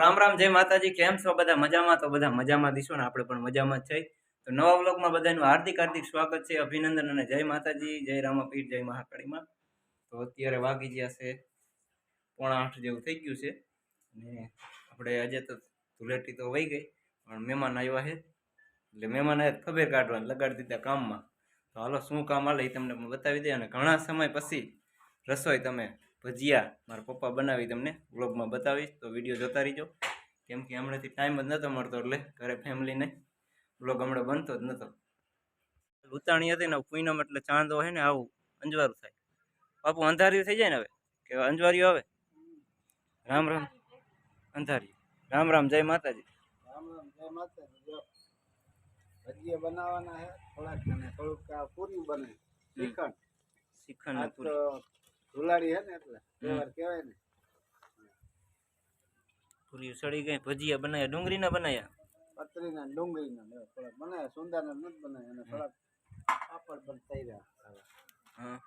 રામ રામ, જય માતાજી. કેમ છો બધા? મજામાં? તો બધા મજામાં દીશો ને આપણે પણ મજામાં જ છે. તો નવા વ્લોગમાં બધાનું હાર્દિક હાર્દિક સ્વાગત છે, અભિનંદન અને જય માતાજી, જય રામાપીઠ જય મહાકાળીમાં. તો અત્યારે વાગી ગયા છે પોણા આઠ જેવું થઈ ગયું છે. અને આપણે આજે તો ધૂલેટી તો વહી ગઈ, પણ મહેમાન આવ્યા છે. એટલે મહેમાન આવ્યા ખબર કાઢવાની, લગાડી દીધા કામમાં. તો હાલો, શું કામ હાલે એ તમને બતાવી દે. અને ઘણા સમય પછી રસોઈ તમે ભજીયા મારા પપ્પા બનાવી તમને વ્લોગમાં બતાવીશ તો વીડિયો જોતા રહીજો. કેમ કે હમણાંથી ટાઈમ જ નહોતો મળતો એટલે ઘરે ફેમિલીને વ્લોગ હમણાં બનતો જ નહોતો ઉતાણી હતી ને પૂનમ એટલે ચાંદો હોય ને આવું અંજવારું થાય. બાપુ અંધાર્યું થઈ જાય ને હવે? કે અંજવાર્યું આવે? રામ રામ. અંધાર્યું. રામ રામ જય માતાજી. રામ રામ જય માતાજી. ભજીયા બનાવવાના થોડાક થોડુંક પૂરી બને. શ્રીખંડ. શ્રીખંડ પૂરી. ધુલાડી છે ને એટલે તહેવાર કહેવાય ને. પૂરી સડી ગઈ ભજીયા બનાવ્યા ડુંગળીના બનાવ્યા પતરીના ને ડુંગળીના ને એવા થોડાક બનાવ્યા સુંદરના નથી બનાવ્યા અને થોડાક પાપડ પણ થઈ રહ્યા હા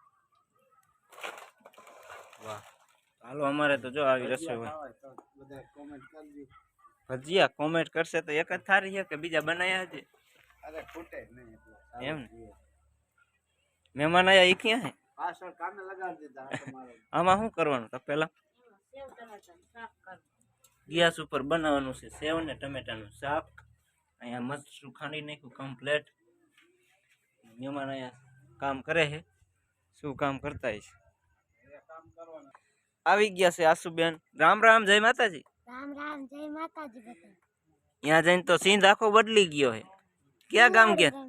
વાહ. હાલો અમારે તો જો આવી રસોઈ હોય. ખાવાય તો બધા કોમેન્ટ કરજો. ભજીયા કોમેન્ટ કરશે તો એક જ થારી છે કે બીજા બનાવ્યા છે અરે ખૂટે નહીં એટલે. સારું એમ ને? જોઈએ. મહેમાન આયા એ ક્યાં હે? પાછળ કામે લગાડી દીધા આ તમારે આમાં શું કરવાનું તો પહેલા? ગેસ ઉપર બનાવવાનું છે સેવ ને ટમેટાનું શાક. અહીંયા મરચું ખાંડી નાખ્યું કમ્પ્લેટ મહેમાન અહીંયા કામ કરે છે. શું કામ કરતા છે કામ કરવાનું આવી ગયા છે આસુબેન. રામ રામ જય માતાજી. રામ રામ જય માતાજી બધા. ત્યાં જઈને તો સિંધ આખો બદલી ગયો છે. ક્યાં ગામ ગયા?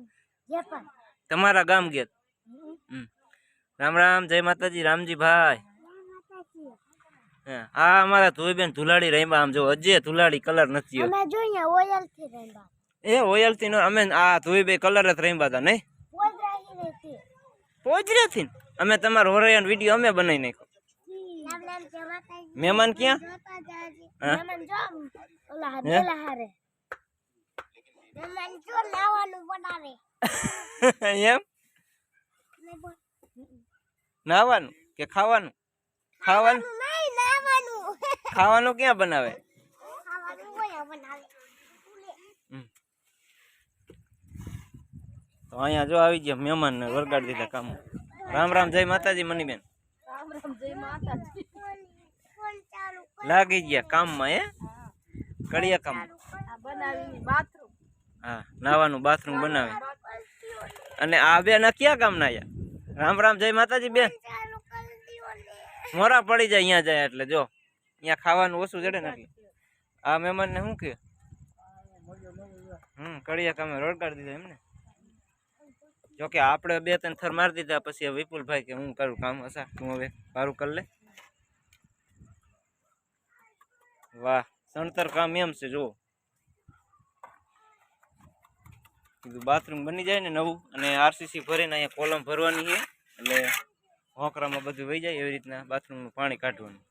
જે પણ તમારા ગામ ગયા? હમ. રામ રામ જય માતાજી રામજી ભાઈ. આ અમારા ધોઈબેન ધુલાડી રહીમાં આમ જો હજે ધુલાડી કલર નથી અમે જોઈએ ઓયલથી રંબા એ ઓયલથી અમે આ ધોઈબે કલર જ રહીમાં હતા નહીં? રહેતી થી અમે તમારો હોરૈયાનો વીડિયો અમે બનાવી નાખ્યો. મહેમાન ક્યાં? એમ? નાવાનું કે ખાવાનું? ખાવાનું? ખાવાનું ક્યાં બનાવે. તો અહીંયા જો આવી ગયા મહેમાન ને વરગાડી દીધા કામ. રામ રામ જય માતાજી મનીબેન. લાગી ગયા કામમાં હે? કડિયા કામ. હા નાવાનું બાથરૂમ બનાવે. અને આ બે ના ક્યાં કામ ના આયા? રામ રામ જય માતાજી બેન. મોરા પડી જાય અહીંયા જાય એટલે જો અહીંયા ખાવાનું ઓછું ચડે ને એટલે. આ મહેમાન ને શું કે હમ કડિયા કામે કાઢી દીધા એમને. જોકે આપણે બે ત્રણ થર મારી દીધા પછી વિપુલભાઈ કે હું કરું કામ હશે હું હવે મારું કરી લે. વાહ સણતર કામ એમ છે જો કીધું બાથરૂમ બની જાય ને નવું અને આરસીસી ભરીને અહીંયા કોલમ ભરવાની છે. એટલે હોકરામાં બધું વહી જાય એવી રીતના બાથરૂમનું પાણી કાઢવાનું.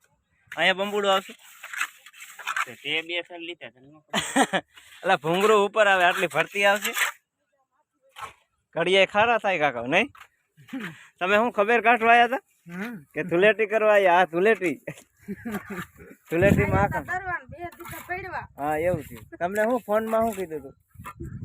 અહીંયા બંબુડો આવશે. તે બે લીધા એટલે ભૂંગરો ઉપર આવે આટલી ભરતી આવશે. ઘડિયા ખારા થાય કાકા નહીં? તમે શું ખબર કાઢવા આવ્યા હતા? કે ધુલેટી કરવા આવ્યા આ ધુલેટી. ધુલેટીમાં માં હા એવું છે તમને શું ફોનમાં શું કીધું હતું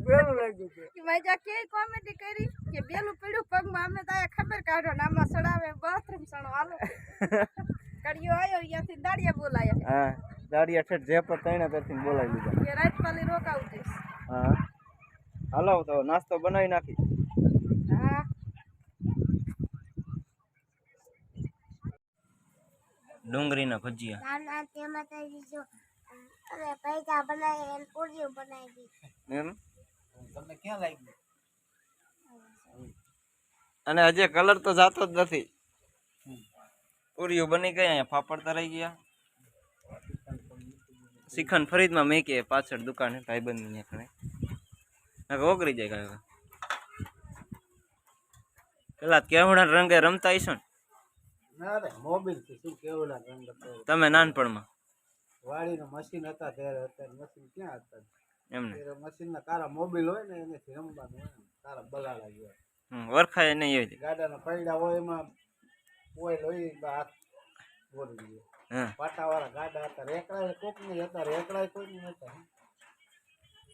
બેલું લાગ્યું છે. મજા કે કોમેડી કરી કે બેલું પડ્યું પગમાં અમને તો આયા ખબર કાઢો ને આમાં સડાવે બાથરૂમ સણો હાલો. કડિયો આવ્યો અહીંયાથી દાડિયા બોલાયા. હા દાડિયા ઠેઠ જે પર તૈણા તરથી બોલાવી લીધા. કે રાત પાલી રોકાવું જઈશ હા. હાલો તો નાસ્તો બનાવી નાખી. હા. ડુંગળીના ભજીયા. રામ રામ જય માતાજી જો અમે પૈસા બનાવી અને પૂરીઓ બનાવી દીધી એમ? તમને ક્યાં લાગ્યું? અને હજી કલર તો જાતો જ નથી. પૂરીઓ બની ગઈ અહીંયા ફાફડ તરાઈ ગયા. શ્રીખંડ ફરીદમાં મેં પાછળ દુકાન ભાઈબંધ અહીંયા કણે ઓગળી જાય કાકા પેલા કેવડા રંગે રમતા હશો ને? ના તમે નાનપણમાં. વાડીનું મશીન હતા ત્યારે અત્યારે મશીન ક્યાં હતા? એમને. મશીનના કારા મોબાઈલ હોય ને એનાથી રમવાનું હોય કારા ગયા હમ, વરખાય નહીં એવી. ગાડાના પૈડા હોય એમાં ઓઇલ હોય હાથ ગોળી ગયો પાટાવાળા ગાડા હતા રેકડા કોક નહીં હતા રેકડા કોઈ નહીં હતા.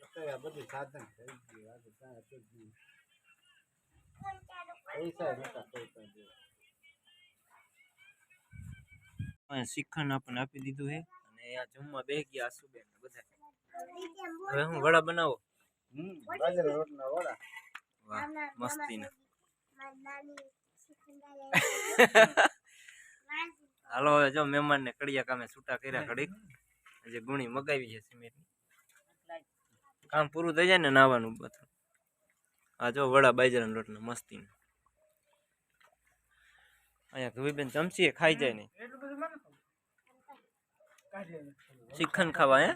અત્યારે આ બધું સાધન થઈ ગયું આજે કાંઈ હતું જ નહીં. પૈસા નતા કોઈ પણ અહીંયા શ્રીખંડ આપણને આપી દીધું છે. અને આ જમવા બે ગયા ને બધા હવે હું વડા બનાવો? મસ્તી શીખંડા હાલો હવે જો મહેમાનને કડિયા કામે છૂટા કર્યા ઘડીક. જે ગુણી મગાવી છે સિમેન્ટની. કામ પૂરું થઈ જાય ને નાવાનું બધું. આ જો વડા બાજરાના રોટના મસ્તી અહીંયા ધુવીબેન ચમચી ખાઈ જાય નહીં શિખંડ ખાવા હે.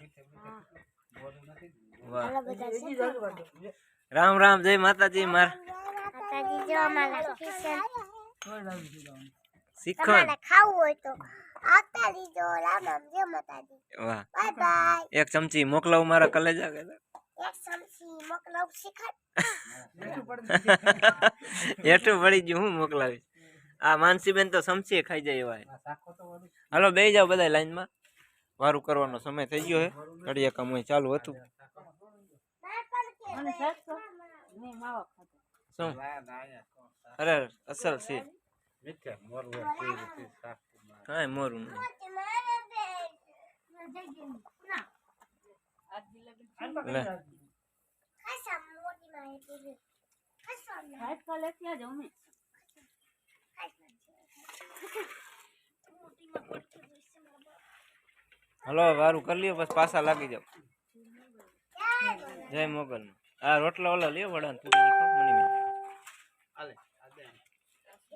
રામ રામ જય માતાજી માર. માતાજી જો અમારા કિશન શ્રીખંડ ખાવું હોય તો આવતા લીજો રામ રામ જય માતાજી. વાહ. બાય બાય એક ચમચી મોકલાવું મારા કલેજા કે એક ચમચી મોકલાવ શીખર હેઠું પડી ગયું. હું મોકલાવીશ. આ માનસીબેન તો સમસી ખાઈ જાય એવા. હાલો બે જાઓ બધા લાઈનમાં. વારું કરવાનો સમય થઈ ગયો હે. ઘડિયા કામ અહીં ચાલુ હતું. શું? અરે અસલ છે. કાંઈ મોરું નહીં. હલો વારું કરી લ્યો બસ પાછા લાગી જાવ જય મોગલ આ રોટલા ઓલા લ્યો વડા